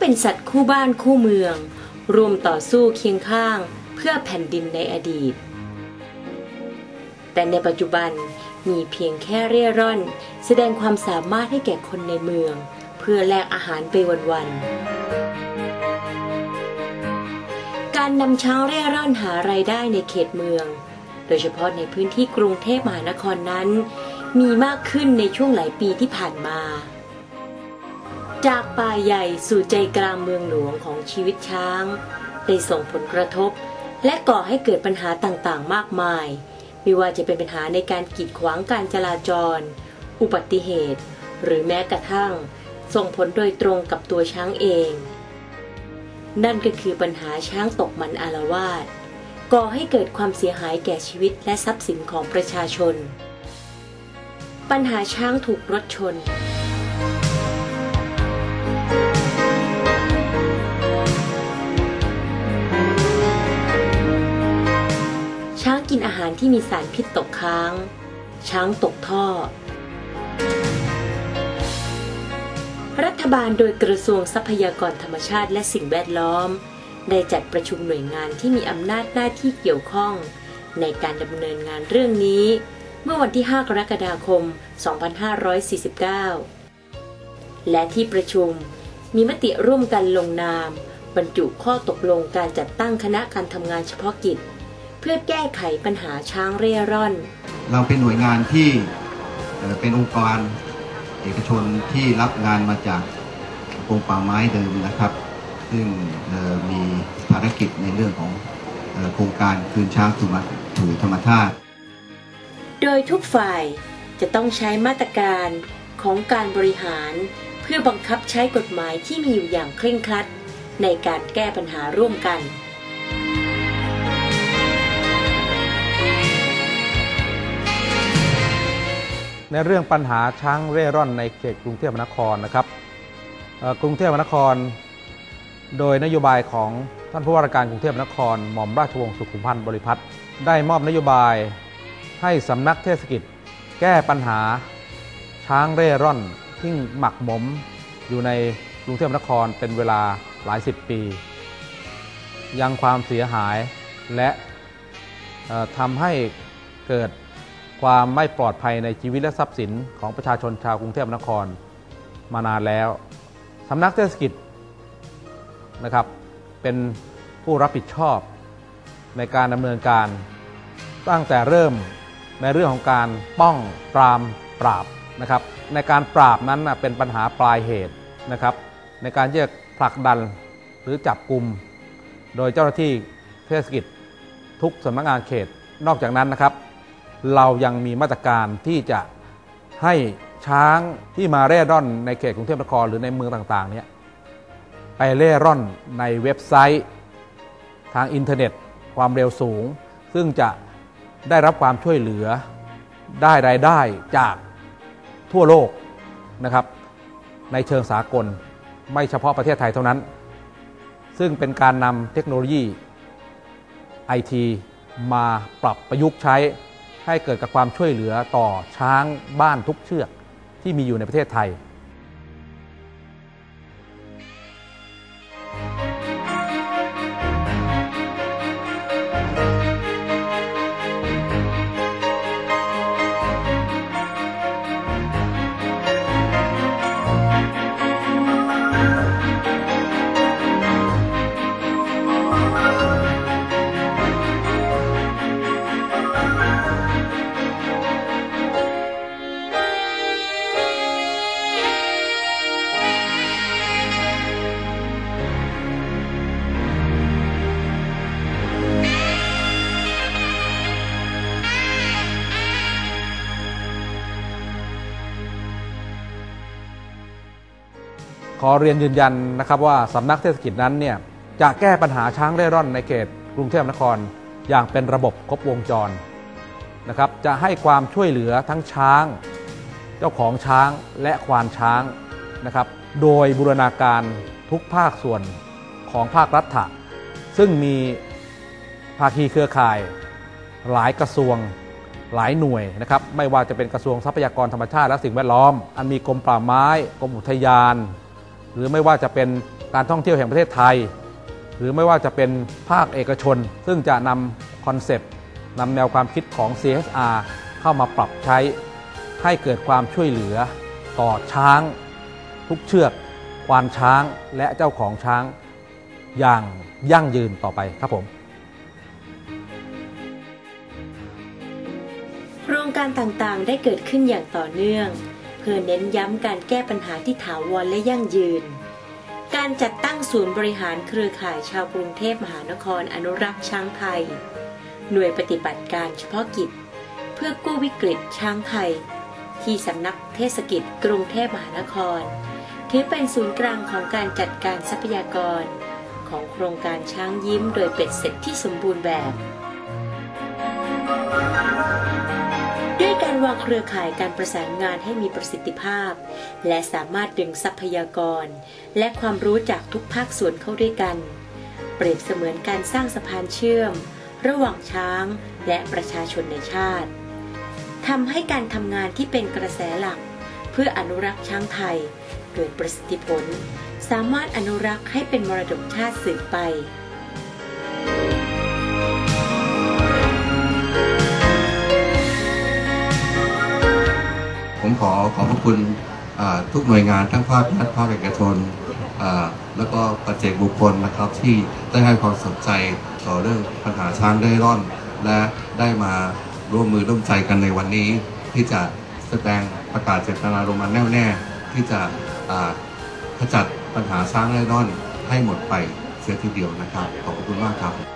เป็นสัตว์คู่บ้านคู่เมือง รวมต่อสู้เคียงข้างเพื่อแผ่นดินในอดีต แต่ในปัจจุบันมีเพียงแค่เร่ร่อน แสดงความสามารถให้แก่คนในเมือง เพื่อแลกอาหารไปวันๆ การนำช้างเร่ร่อนหารายได้ในเขตเมือง โดยเฉพาะในพื้นที่กรุงเทพมหานครนั้น มีมากขึ้นในช่วงหลายปีที่ผ่านมา จากป่าใหญ่สู่ใจกลางเมืองหลวงของชีวิตช้างได้ส่งผลกระทบ และก่อให้เกิดปัญหาต่างๆ มากมาย ไม่ว่าจะเป็นปัญหาในการกีดขวางการจราจร อุบัติเหตุ หรือแม้กระทั่ง ส่งผลโดยตรงกับตัวช้างเอง นั่นก็คือปัญหาช้างตกมันอาละวาดก่อให้เกิดความเสียหายแก่ชีวิตและทรัพย์สินของประชาชน ปัญหาช้างถูกรถชนารที่มีสารพิษตกค้าง ช้างตกท่อ รัฐบาลโดยกระทรวงทรัพยากรธรรมชาติและสิ่งแวดล้อม ได้จัดประชุมหน่วยงานที่มีอำนาจหน้าที่เกี่ยวข้อง ในการดำเนินงานเรื่องนี้ เมื่อวันที่ 5 กรกฎาคม 2549 และที่ประชุมมีมติร่วมกันลงนาม บรรจุข้อตกลงการจัดตั้งคณะการทำงานเฉพาะกิจ พื่อแก้ไขปัญหาช้างเร่ร่อน เราเป็นหน่วยงานที่เอ่อเป็นองค์กรเอกชนที่รับงานมาจากกรมป่าไม้เดิมนะครับ ซึ่งเอ่อมีภารกิจในเรื่องของเอ่อโครงการคืนช้างสู่มาสู่ธรรมชาติ โดยทุกฝ่ายจะต้องใช้มาตรการของการบริหาร เพื่อบังคับใช้กฎหมายที่มีอยู่อย่างเคร่งครัดในการแก้ปัญหาร่วมกัน ในเรื่องปัญหาช้างเร่ร่อนในเขตกรุงเทพมหานครนะครับกรุงเทพมหานคร โดยนโยบายของท่านผู้ว่าราชการกรุงเทพมหานคร หม่อมราชวงศ์สุขุมพันธ์บริพัตรได้มอบนโยบายให้สำนักเทศกิจ แก้ปัญหาช้างเร่ร่อนที่หมักหมมอยู่ในกรุงเทพมหานครเป็นเวลาหลายสิบปี ยังความเสียหายและทำให้เกิด ความไม่ปลอดภัยในชีวิตและทรัพย์สินของประชาชนชาวกรุงเทพมหานครมานานแล้วสำนักเทศกิจนะครับเป็นผู้รับผิดชอบในการดำเนินการ ตั้งแต่เริ่มในเรื่องของการป้องปรามปราบนะครับ ในการปราบนั้นเป็นปัญหาปลายเหตุนะครับ ในการที่จะผลักดันหรือจับกลุ่มโดยเจ้าหน้าที่เทศกิจทุกสำนักงานเขตนอกจากนั้นนะครับ เรายังมีมาตรการที่จะให้ช้างที่มาเร่ร่อนในเขตกรุงเทพมหานครหรือในเมืองต่างๆเนี่ยไปเร่ร่อนในเว็บไซต์ ทางอินเทอร์เน็ต ความเร็วสูง ซึ่งจะได้รับความช่วยเหลือได้รายได้จากทั่วโลกนะครับ ในเชิงสากลไม่เฉพาะประเทศไทยเท่านั้น ซึ่งเป็นการนำเทคโนโลยีไอทีมาปรับประยุกต์ใช้ ให้เกิดกับความช่วยเหลือต่อช้างบ้านทุกเชือกที่มีอยู่ในประเทศไทย อเรียนยืนยันนะครับว่าสำนักเทศกิจนั้นเนี่ยจะแก้ปัญหาช้างเร่ร่อนในเขตกรุงเทพมหานคร อย่างเป็นระบบครบวงจรนะครับจะให้ความช่วยเหลือทั้งช้าง เจ้าของช้างและควานช้างนะครับโดยบูรณาการทุกภาคส่วนของภาครัฐะซึ่งมีภาคีเครือข่าย หลายกระทรวงหลายหน่วยนะครับไม่ว่าจะเป็นกระทรวงทรัพยากรธรรมชาติและสิ่งแวดล้อม อันมีกรมป่าไม้กรมอุทยาน หรือไม่ว่าจะเป็นการท่องเที่ยวแห่งประเทศไทย หรือไม่ว่าจะเป็นภาคเอกชน ซึ่งจะนำคอนเซปต์นำแนวความคิดของ CSR เข้ามาปรับใช้ ให้เกิดความช่วยเหลือต่อช้าง ทุกเชือก ควานช้างและเจ้าของช้าง อย่างยั่งยืนต่อไปครับผมโครงการต่างๆ ได้เกิดขึ้นอย่างต่อเนื่อง อเน้นย้ำการแก้ปัญหาที่ถาวรและยั่งยืน การจัดตั้งศูนย์บริหารเครือข่ายชาวกรุงเทพมหานครอนุรักษ์ช้างไทย หน่วยปฏิบัติการเฉพาะกิจ เพื่อกู้วิกฤตช้างไทย ที่สำนักเทศกิจกรุงเทพมหานคร ถือเป็นศูนย์กลางของการจัดการทรัพยากร ของโครงการช้างยิ้มโดยเป็ดเสร็จที่สมบูรณ์แบบ การวางเครือข่ายการประสานงานให้มีประสิทธิภาพ และสามารถดึงทรัพยากร และความรู้จากทุกภาคส่วนเข้าด้วยกัน เปรียบเสมือนการสร้างสะพานเชื่อม ระหว่างช้างและประชาชนในชาติทำให้การทำงานที่เป็นกระแสหลัก เพื่ออนุรักษ์ช้างไทย โดยประสิทธิผล สามารถอนุรักษ์ให้เป็นมรดกชาติสืบไป ผมขอขอบพระคุณทุกหน่วยงานทั้งภาครัฐภาคเอกชนแล้วก็ปัจเจกบุคคลนะครับที่ได้ให้ความสนใจต่อเรื่องปัญหาช้างเร่ร่อน และได้มาร่วมมือร่วมใจกันในวันนี้ ที่จะแสดงประกาศเจตนารมณ์แน่วแน่ที่จะขจัดปัญหาช้างเร่ร่อนให้หมดไปเสียทีเดียวนะครับ ขอบพระคุณมากครับ